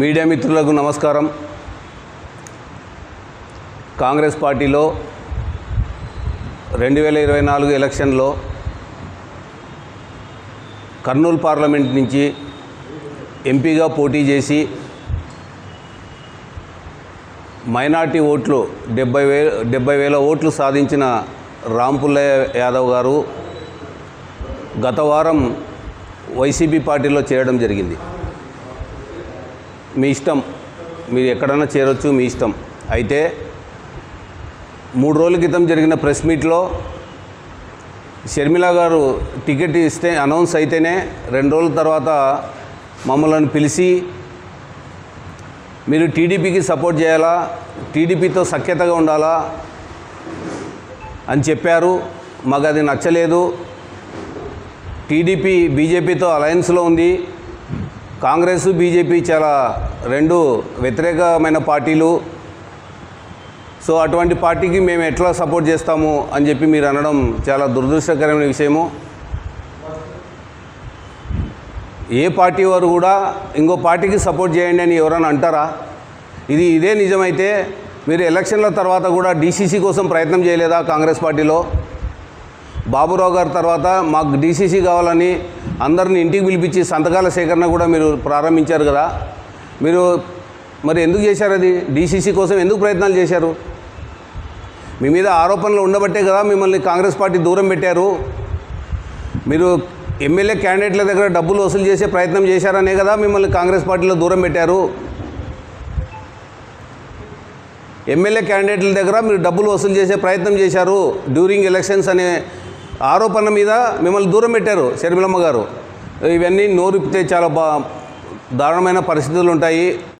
Media మిత్రులకు నమస్కారం. కాంగ్రెస్ పార్టీలో రెండు వేల ఇరవై నాలుగు ఎలక్షన్లో కర్నూలు పార్లమెంట్ నుంచి ఎంపీగా పోటీ చేసి మైనార్టీ ఓట్లు డెబ్బై వే డెబ్బై వేల ఓట్లు సాధించిన రాంపుల్లయ్య యాదవ్ గారు గత వారం వైసీపీ పార్టీలో చేరడం జరిగింది. మీ ఇష్టం. మీరు ఎక్కడైనా చేరొచ్చు మీ ఇష్టం. అయితే మూడు రోజుల క్రితం జరిగిన ప్రెస్ మీట్లో షర్మిల గారు టికెట్ ఇస్తే అనౌన్స్ అయితేనే రెండు రోజుల తర్వాత మమ్మల్ని పిలిచి మీరు టీడీపీకి సపోర్ట్ చేయాలా? టీడీపీతో సఖ్యతగా ఉండాలా? అని చెప్పారు. మాకు అది నచ్చలేదు. టీడీపీ బీజేపీతో అలయన్స్లో ఉంది. కాంగ్రెస్ బీజేపీ చాలా రెండు వ్యతిరేకమైన పార్టీలు. సో అటువంటి పార్టీకి మేము ఎట్లా సపోర్ట్ చేస్తాము అని చెప్పి మీరు అనడం చాలా దురదృష్టకరమైన విషయము. ఏ పార్టీ వారు కూడా ఇంకో పార్టీకి సపోర్ట్ చేయండి అని ఎవరైనా అంటారా? ఇది ఇదే నిజమైతే మీరు ఎలక్షన్ల తర్వాత కూడా డీసీసీ కోసం ప్రయత్నం చేయలేదా కాంగ్రెస్ పార్టీలో? బాబురావు గారి తర్వాత మాకు డీసీసీ కావాలని అందరిని ఇంటికి పిలిపించి సంతకాల సేకరణ కూడా మీరు ప్రారంభించారు కదా. మీరు మరి ఎందుకు చేశారు అది? డీసీసీ కోసం ఎందుకు ప్రయత్నాలు చేశారు? మీ మీద ఆరోపణలు ఉండబట్టే కదా మిమ్మల్ని కాంగ్రెస్ పార్టీ దూరం పెట్టారు. మీరు ఎమ్మెల్యే క్యాండిడేట్ల దగ్గర డబ్బులు వసూలు చేసే ప్రయత్నం చేశారనే కదా మిమ్మల్ని కాంగ్రెస్ పార్టీలో దూరం పెట్టారు. ఎమ్మెల్యే క్యాండిడేట్ల దగ్గర మీరు డబ్బులు వసూలు చేసే ప్రయత్నం చేశారు. డ్యూరింగ్ ఎలక్షన్స్ అనే ఆరోపణ మీద మిమ్మల్ని దూరం పెట్టారు షర్మిలమ్మ గారు. ఇవన్నీ నోరిపితే చాలా బా దారుణమైన పరిస్థితులు ఉంటాయి.